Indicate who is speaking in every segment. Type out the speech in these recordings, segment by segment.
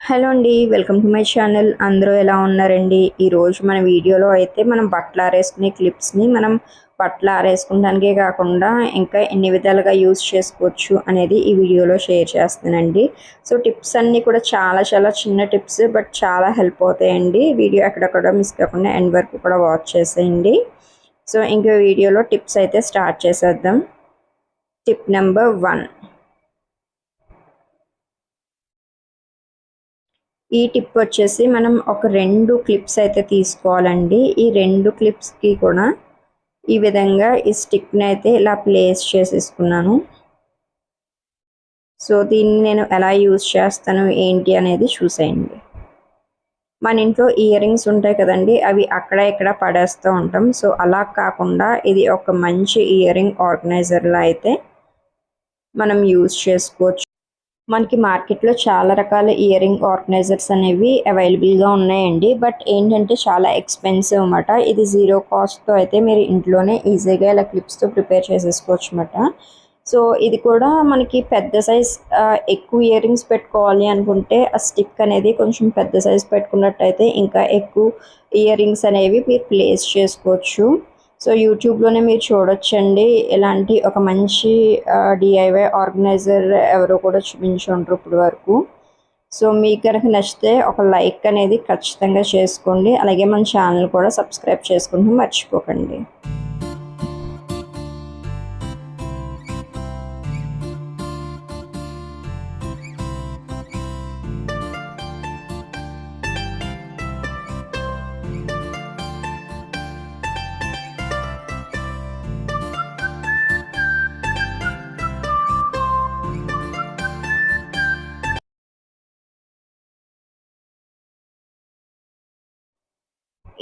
Speaker 1: Hello అండి welcome to my channel. అందరూ ఎలా ఉన్నారండి? ఈరోజు మన వీడియోలో అయితే మనం బట్టలు ఆరేసుకునే క్లిప్స్ని మనం బట్టలు ఆరేసుకుంటానికే కాకుండా ఇంకా ఎన్ని విధాలుగా యూస్ చేసుకోవచ్చు అనేది ఈ వీడియోలో షేర్ చేస్తానండి సో టిప్స్ అన్నీ కూడా చాలా చాలా చిన్న టిప్స్ బట్ చాలా హెల్ప్ అవుతాయండి. వీడియో ఎక్కడెక్కడ మిస్ కాకుండా ఎండ్ వరకు కూడా వాచ్ చేసేయండి. సో ఇంకా వీడియోలో టిప్స్ అయితే స్టార్ట్ చేసేద్దాం. టిప్ నెంబర్ వన్ ఈ టిప్ వచ్చేసి మనం ఒక రెండు క్లిప్స్ అయితే తీసుకోవాలండి. ఈ రెండు క్లిప్స్కి కూడా ఈ విధంగా ఈ స్టిక్ని అయితే ఇలా ప్లేస్ చేసేసుకున్నాను. సో దీన్ని నేను ఎలా యూజ్ చేస్తాను ఏంటి అనేది చూసేయండి. మన ఇంట్లో ఇయర్ రింగ్స్ ఉంటాయి కదండి అవి అక్కడ ఇక్కడ పడేస్తూ ఉంటాం. సో అలా కాకుండా ఇది ఒక మంచి ఇయర్ రింగ్ ఆర్గనైజర్లో అయితే మనం యూజ్ చేసుకోవచ్చు. మనకి మార్కెట్లో చాలా రకాల ఇయర్ రింగ్ ఆర్గనైజర్స్ అనేవి అవైలబుల్గా ఉన్నాయండి. బట్ ఏంటంటే చాలా ఎక్స్పెన్సివ్ అనమాట ఇది జీరో కాస్ట్తో అయితే మీరు ఇంట్లోనే ఈజీగా ఇలా క్లిప్స్తో ప్రిపేర్ చేసేసుకోవచ్చు అనమాట సో ఇది కూడా మనకి పెద్ద సైజ్ ఎక్కువ ఇయర్ రింగ్స్ పెట్టుకోవాలి అనుకుంటే ఆ స్టిక్ అనేది కొంచెం పెద్ద సైజ్ పెట్టుకున్నట్టయితే ఇంకా ఎక్కువ ఇయర్ రింగ్స్ అనేవి మీరు ప్లేస్ చేసుకోవచ్చు. సో యూట్యూబ్లోనే మీరు చూడొచ్చండి. ఇలాంటి ఒక మంచి డిఐవై ఆర్గనైజర్ ఎవరో కూడా చూపించుంటారు ఇప్పుడు వరకు. సో మీకు కనుక నచ్చితే ఒక లైక్ అనేది ఖచ్చితంగా చేసుకోండి. అలాగే మన ఛానల్ కూడా సబ్స్క్రైబ్ చేసుకుంటూ మర్చిపోకండి.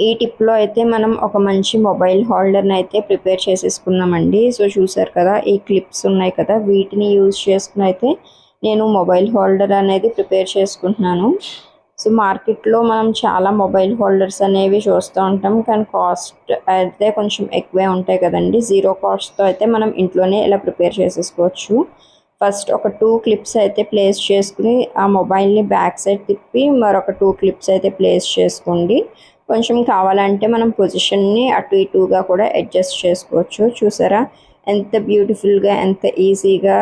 Speaker 1: ఈ టిప్లో అయితే మనం ఒక మంచి మొబైల్ హోల్డర్ని అయితే ప్రిపేర్ చేసేసుకున్నామండి. సో చూసారు కదా ఈ క్లిప్స్ ఉన్నాయి కదా వీటిని యూజ్ చేసుకుని అయితే నేను మొబైల్ హోల్డర్ అనేది ప్రిపేర్ చేసుకుంటున్నాను. సో మార్కెట్లో మనం చాలా మొబైల్ హోల్డర్స్ అనేవి చూస్తూ ఉంటాం. కానీ కాస్ట్ అయితే కొంచెం ఎక్కువే ఉంటాయి కదండి. జీరో కాస్ట్తో అయితే మనం ఇంట్లోనే ఇలా ప్రిపేర్ చేసేసుకోవచ్చు. ఫస్ట్ ఒక టూ క్లిప్స్ అయితే ప్లేస్ చేసుకుని ఆ మొబైల్ని బ్యాక్ సైడ్ తిప్పి మరొక టూ క్లిప్స్ అయితే ప్లేస్ చేసుకోండి. కొంచెం కావాలంటే మనం పొజిషన్ని అటు ఇటుగా కూడా అడ్జస్ట్ చేసుకోవచ్చు. చూసారా? ఎంత బ్యూటిఫుల్గా ఎంత ఈజీగా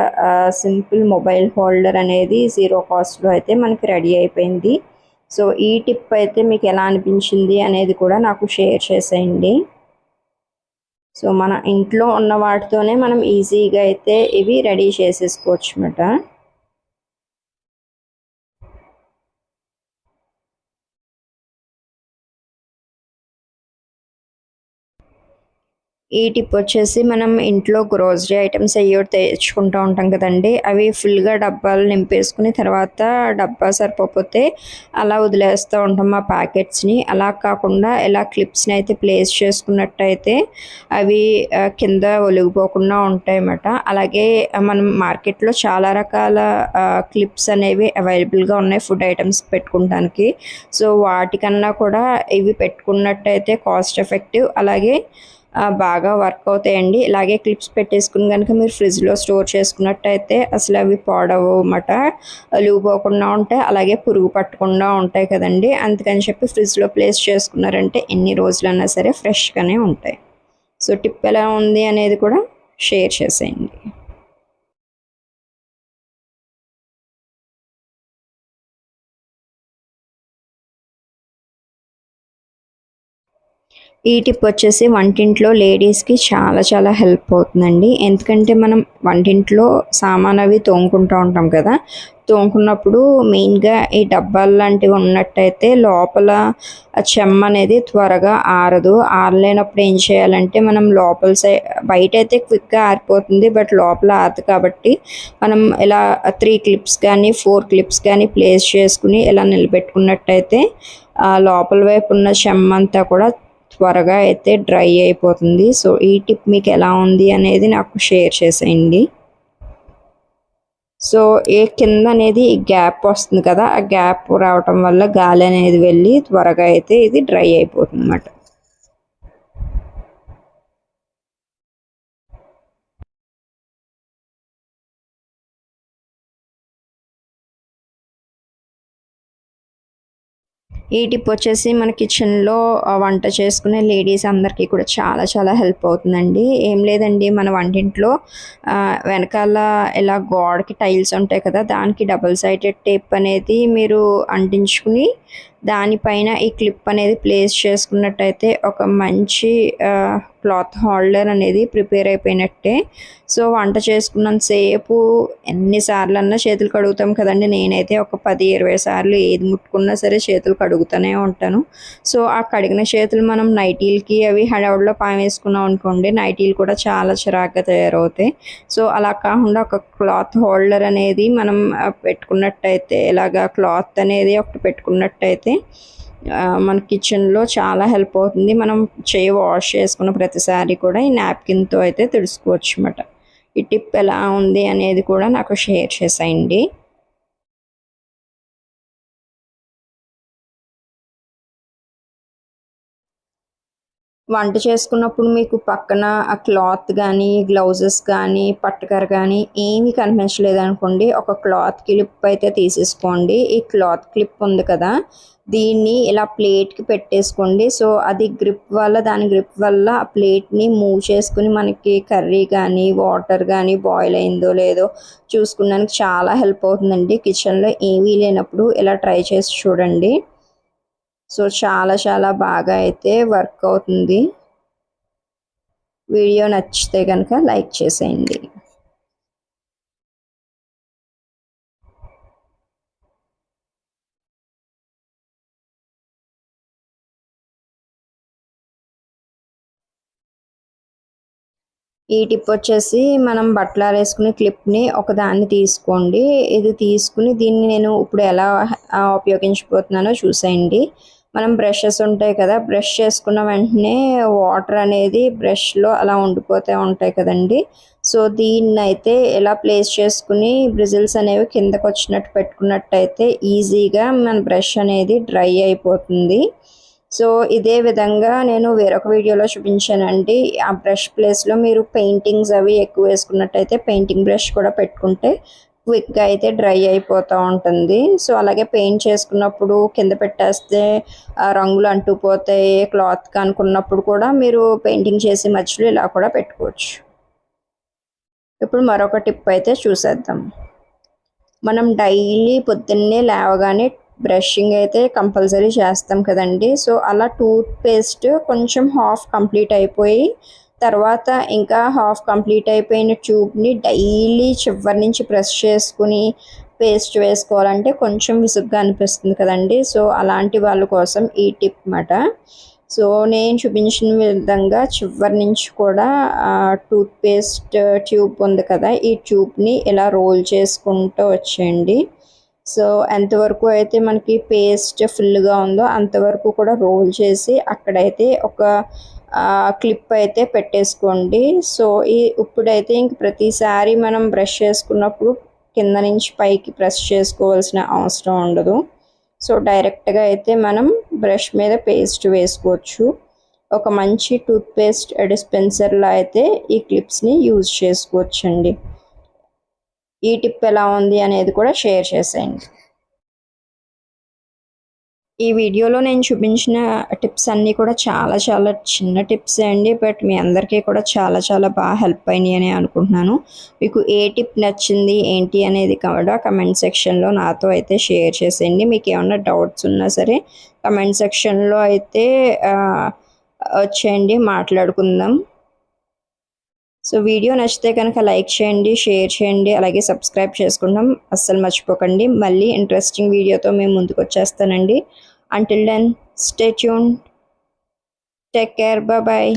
Speaker 1: సింపుల్ మొబైల్ హోల్డర్ అనేది జీరో కాస్ట్లో అయితే మనకి రెడీ అయిపోయింది. సో ఈ టిప్ అయితే మీకు ఎలా అనిపించింది అనేది కూడా నాకు షేర్ చేసేయండి. సో మన ఇంట్లో ఉన్న వాటితోనే మనం ఈజీగా అయితే ఇవి రెడీ చేసేసుకోవచ్చు అన్నమాట ఈ టిప్ వచ్చేసి మనం ఇంట్లో గ్రోసరీ ఐటమ్స్ అయ్యో తెచ్చుకుంటూ ఉంటాం కదండి. అవి ఫుల్గా డబ్బాలు నింపేసుకుని తర్వాత డబ్బా సరిపోతే అలా వదిలేస్తూ ఉంటాం ఆ ప్యాకెట్స్ని అలా కాకుండా ఇలా క్లిప్స్ని అయితే ప్లేస్ చేసుకున్నట్టయితే అవి కింద ఒలిగిపోకుండా ఉంటాయి అన్నమాట అలాగే మనం మార్కెట్లో చాలా రకాల క్లిప్స్ అనేవి అవైలబుల్గా ఉన్నాయి ఫుడ్ ఐటమ్స్ పెట్టుకోవడానికి సో వాటికన్నా కూడా ఇవి పెట్టుకున్నట్టయితే కాస్ట్ ఎఫెక్టివ్ అలాగే బాగా వర్క్ అవుతాయండి. ఇలాగే క్లిప్స్ పెట్టేసుకుని కనుక మీరు ఫ్రిడ్జ్లో స్టోర్ చేసుకున్నట్టయితే అసలు అవి పాడవు అన్నమాట. లూపోకుండా ఉంటాయి. అలాగే పురుగు పట్టకుండా ఉంటాయి కదండి. అందుకని చెప్పి ఫ్రిడ్జ్లో ప్లేస్ చేసుకున్నారంటే ఎన్ని రోజులైనా సరే ఫ్రెష్గానే ఉంటాయి. సో టిప్ ఎలా ఉంది అనేది కూడా షేర్ చేసేయండి. ఈ టిప్ వచ్చేసి వంటింట్లో లేడీస్కి చాలా చాలా హెల్ప్ అవుతుందండి. ఎందుకంటే మనం వంటింట్లో సామాన్ అవి తోముకుంటూ ఉంటాం కదా. తోముకున్నప్పుడు మెయిన్గా ఈ డబ్బాలు లాంటివి ఉన్నట్టయితే లోపల చెమ్మ అనేది త్వరగా ఆరదు. ఆరలేనప్పుడు ఏం చేయాలంటే మనం లోపల సై బయట అయితే క్విక్గా ఆరిపోతుంది బట్ లోపల ఆరదు కాబట్టి మనం ఇలా త్రీ క్లిప్స్ కానీ ఫోర్ క్లిప్స్ కానీ ప్లేస్ చేసుకుని ఇలా నిలబెట్టుకున్నట్టయితే లోపల వైపు ఉన్న చెమ్మ అంతా కూడా త్వరగా అయితే డ్రై అయిపోతుంది. సో ఈ టిప్ మీకు ఎలా ఉంది అనేది నాకు షేర్ చేసేయండి. సో ఏ కింద అనేది గ్యాప్ వస్తుంది కదా ఆ గ్యాప్ రావటం వల్ల గాలి అనేది వెళ్ళి త్వరగా అయితే ఇది డ్రై అయిపోతుంది అన్నమాట ఈ టిప్ వచ్చేసి మన కిచెన్లో వంట చేసుకునే లేడీస్ అందరికీ కూడా చాలా చాలా హెల్ప్ అవుతుందండి. ఏం లేదండి మన వంటింట్లో వెనకాల ఇలా గోడకి టైల్స్ ఉంటాయి కదా దానికి డబుల్ సైడెడ్ టేప్ అనేది మీరు అంటించుకుని దానిపైన ఈ క్లిప్ అనేది ప్లేస్ చేసుకున్నట్టయితే ఒక మంచి క్లాత్ హోల్డర్ అనేది ప్రిపేర్ అయిపోయినట్టే. సో వంట చేసుకున్నంతసేపు ఎన్నిసార్లు అన్నా చేతులు కడుగుతాం కదండి. నేనైతే ఒక పది ఇరవై సార్లు ఏది ముట్టుకున్నా సరే చేతులు కడుగుతూనే ఉంటాను. సో ఆ కడిగిన చేతులు మనం నైటీలకి అవి హడావుడిలో పాయం వేసుకున్నాం అనుకోండి నైటీలు కూడా చాలా చిరాగ్గా తయారవుతాయి. సో అలా కాకుండా ఒక క్లాత్ హోల్డర్ అనేది మనం పెట్టుకున్నట్టయితే ఇలాగా క్లాత్ అనేది ఒకటి పెట్టుకున్నట్టయితే మన కిచెన్లో చాలా హెల్ప్ అవుతుంది. మనం చేయి వాష్ చేసుకున్న ప్రతిసారి కూడా ఈ నాప్కిన్తో అయితే తెలుసుకోవచ్చు అన్నమాట ఈ టిప్ ఎలా ఉంది అనేది కూడా నాకు షేర్ చేసేయండి. వంట చేసుకున్నప్పుడు మీకు పక్కన ఆ క్లాత్ కానీ గ్లౌజెస్ కానీ పట్టకర కానీ ఏమీ కనిపించలేదు అనుకోండి. ఒక క్లాత్ క్లిప్ అయితే తీసేసుకోండి. ఈ క్లాత్ క్లిప్ ఉంది కదా దీన్ని ఇలా ప్లేట్కి పెట్టేసుకోండి. సో అది గ్రిప్ వల్ల దాని గ్రిప్ వల్ల ఆ ప్లేట్ని మూవ్ చేసుకుని మనకి కర్రీ కానీ వాటర్ కానీ బాయిల్ అయిందో లేదో చూసుకున్నానికి చాలా హెల్ప్ అవుతుందండి. కిచెన్లో ఏమీ లేనప్పుడు ఇలా ట్రై చేసి చూడండి. సో చాలా చాలా బాగా అయితే వర్క్ అవుతుంది. వీడియో నచ్చితే కనుక లైక్ చేసేయండి. ఈ టిప్ వచ్చేసి మనం బట్టలు ఆరేసుకునే క్లిప్ని ఒకదాన్ని తీసుకోండి. ఇది తీసుకుని దీన్ని నేను ఇప్పుడు ఎలా ఆ, ఉపయోగించబోతున్నానో చూసేయండి. మనం బ్రషెస్ ఉంటాయి కదా బ్రష్ చేసుకున్న వెంటనే వాటర్ అనేది బ్రష్లో అలా ఉండిపోతూ ఉంటాయి కదండి. సో దీన్ని అయితే ఎలా ప్లేస్ చేసుకుని బ్రిజిల్స్ అనేవి కిందకు వచ్చినట్టు పెట్టుకున్నట్టయితే ఈజీగా మన బ్రష్ అనేది డ్రై అయిపోతుంది. సో ఇదే విధంగా నేను వేరొక వీడియోలో చూపించానండి. ఆ బ్రష్ ప్లేస్లో మీరు పెయింటింగ్స్ అవి ఎక్కువ వేసుకున్నట్టయితే పెయింటింగ్ బ్రష్ కూడా పెట్టుకుంటే క్విక్గా అయితే డ్రై అయిపోతూ ఉంటుంది. సో అలాగే పెయింట్ చేసుకున్నప్పుడు కింద పెట్టేస్తే రంగులు అంటుపోతాయి క్లాత్ అనుకున్నప్పుడు కూడా మీరు పెయింటింగ్ చేసి మధ్యలో ఇలా కూడా పెట్టుకోవచ్చు. ఇప్పుడు మరొక టిప్ అయితే చూసేద్దాం. మనం డైలీ పొద్దున్నే లేవగానే బ్రషింగ్ అయితే కంపల్సరీ చేస్తాం కదండి. సో అలా టూత్ పేస్ట్ కొంచెం హాఫ్ కంప్లీట్ అయిపోయి తర్వాత ఇంకా హాఫ్ కంప్లీట్ అయిపోయిన ట్యూబ్ని డైలీ చివరి నుంచి ప్రెస్ చేసుకుని పేస్ట్ వేసుకోవాలంటే కొంచెం విసుగ్గా అనిపిస్తుంది కదండి. సో అలాంటి వాళ్ళ కోసం ఈ టిప్ మాట. సో నేను చూపించిన విధంగా చివరి నుంచి కూడా టూత్ పేస్ట్ ట్యూబ్ ఉంది కదా ఈ ట్యూబ్ని ఇలా రోల్ చేసుకుంటూ వచ్చేయండి. సో ఎంతవరకు అయితే మనకి పేస్ట్ ఫుల్గా ఉందో అంతవరకు కూడా రోల్ చేసి అక్కడైతే ఒక క్లిప్ అయితే పెట్టేసుకోండి. సో ఈ ఇప్పుడైతే ఇంక ప్రతిసారి మనం బ్రష్ చేసుకున్నప్పుడు కింద నుంచి పైకి ప్రెస్ చేసుకోవాల్సిన అవసరం ఉండదు. సో డైరెక్ట్గా అయితే మనం బ్రష్ మీద పేస్ట్ వేసుకోవచ్చు. ఒక మంచి టూత్ పేస్ట్ డిస్పెన్సర్లో అయితే ఈ క్లిప్స్ని యూజ్ చేసుకోవచ్చండి. ఈ టిప్ ఎలా ఉంది అనేది కూడా షేర్ చేసేయండి. ఈ వీడియోలో నేను చూపించిన టిప్స్ అన్నీ కూడా చాలా చాలా చిన్న టిప్స్ అండి బట్ మీ అందరికీ కూడా చాలా చాలా బాగా హెల్ప్ అయినాయి అని అనుకుంటున్నాను. మీకు ఏ టిప్ నచ్చింది ఏంటి అనేది కూడా కమెంట్ సెక్షన్లో నాతో అయితే షేర్ చేసేయండి. మీకు ఏమైనా డౌట్స్ ఉన్నా సరే కమెంట్ సెక్షన్లో అయితే వచ్చేయండి మాట్లాడుకుందాం. సో వీడియో నచ్చితే కనుక లైక్ చేయండి షేర్ చేయండి అలాగే సబ్స్క్రైబ్ చేసుకుంటాం. అస్సలు మర్చిపోకండి. మళ్ళీ ఇంట్రెస్టింగ్ వీడియోతో మేము ముందుకు వచ్చేస్తానండి. Until then stay tune take care bye